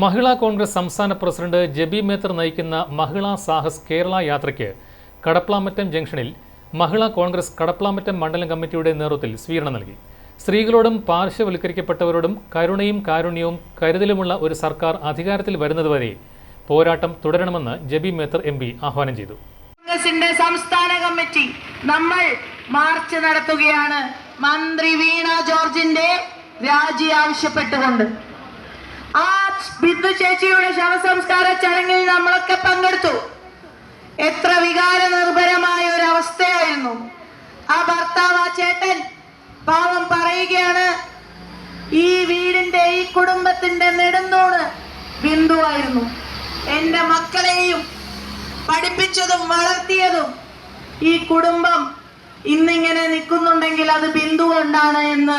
മഹിളാ കോൺഗ്രസ് സംസ്ഥാന പ്രസിഡന്റ് ജബി മേത്തർ നയിക്കുന്ന മഹിളാ സാഹസ് കേരള യാത്രയ്ക്ക് കടപ്ലാമറ്റം ജംഗ്ഷനിൽ മഹിളാ കോൺഗ്രസ് കടപ്ലാമറ്റം മണ്ഡലം കമ്മിറ്റിയുടെ നേതൃത്വത്തിൽ സ്വീകരണം നൽകി. സ്ത്രീകളോടും പാർശ്വവൽക്കരിക്കപ്പെട്ടവരോടും കരുണയും കാരുണ്യവും കരുതലുമുള്ള ഒരു സർക്കാർ അധികാരത്തിൽ വരുന്നതുവരെ പോരാട്ടം തുടരണമെന്ന് ജബി മേത്തർ എം ആഹ്വാനം ചെയ്തു. കോൺഗ്രസിന്റെ സംസ്ഥാന കമ്മിറ്റി നമ്മൾ മാർച്ച് നടത്തുകയാണ്. മന്ത്രി വീണ ജോർജിന്റെ രാജി ആവശ്യപ്പെട്ടുകൊണ്ട്. ബിന്ദു ചേച്ചിയുടെ ശവസംസ്കാര ചടങ്ങിൽ നമ്മളൊക്കെ പങ്കെടുത്തു. എത്ര വികാര നിർഭരമായ ഒരു അവസ്ഥയായിരുന്നു. ആ ഭർത്താവ് ആ ചേട്ടൻ പാവം പറയുകയാണ് ഈ വീടിന്റെ ഈ കുടുംബത്തിന്റെ നെടുന്തൂണ് ബിന്ദുവായിരുന്നു എന്റെ മക്കളെയും പഠിപ്പിച്ചതും വളർത്തിയതും ഈ കുടുംബം ഇന്നിങ്ങനെ നിൽക്കുന്നുണ്ടെങ്കിൽ അത് ബിന്ദു കൊണ്ടാണ് എന്ന്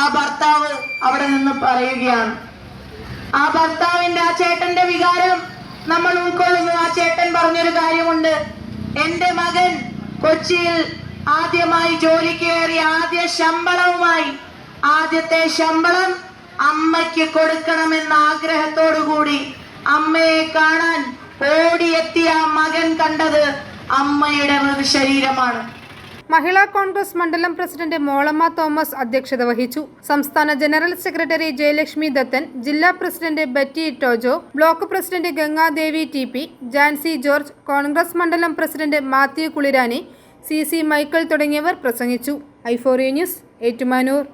ആ ഭർത്താവ് അവിടെ നിന്ന് പറയുകയാണ്. ആ ഭർത്താവിന്റെ ആ ചേട്ടന്റെ വികാരം നമ്മൾ ഉൾക്കൊള്ളുന്നു. ആ ചേട്ടൻ പറഞ്ഞൊരു കാര്യമുണ്ട്. എന്റെ മകൻ കൊച്ചിയിൽ ആദ്യമായി ജോലിക്ക് കയറി ആദ്യ ശമ്പളവുമായി ആദ്യത്തെ ശമ്പളം അമ്മയ്ക്ക് കൊടുക്കണമെന്ന ആഗ്രഹത്തോടു കൂടി അമ്മയെ കാണാൻ ഓടിയെത്തിയ മകൻ കണ്ടത് അമ്മയുടെ മൃതശരീരമാണ്. മഹിളാ കോൺഗ്രസ് മണ്ഡലം പ്രസിഡന്റ് മോളമ്മ തോമസ് അധ്യക്ഷത വഹിച്ചു. സംസ്ഥാന ജനറൽ സെക്രട്ടറി ജയലക്ഷ്മി ദത്തൻ ജില്ലാ president Betty Tojo block president Gangadevi T P Jancy George Congress മണ്ഡലം president Mathew Kulirani C C Michael തുടങ്ങിയവർ പ്രസംഗിച്ചു. ഐഫോറിയ ന്യൂസ് ഏറ്റുമാനൂർ.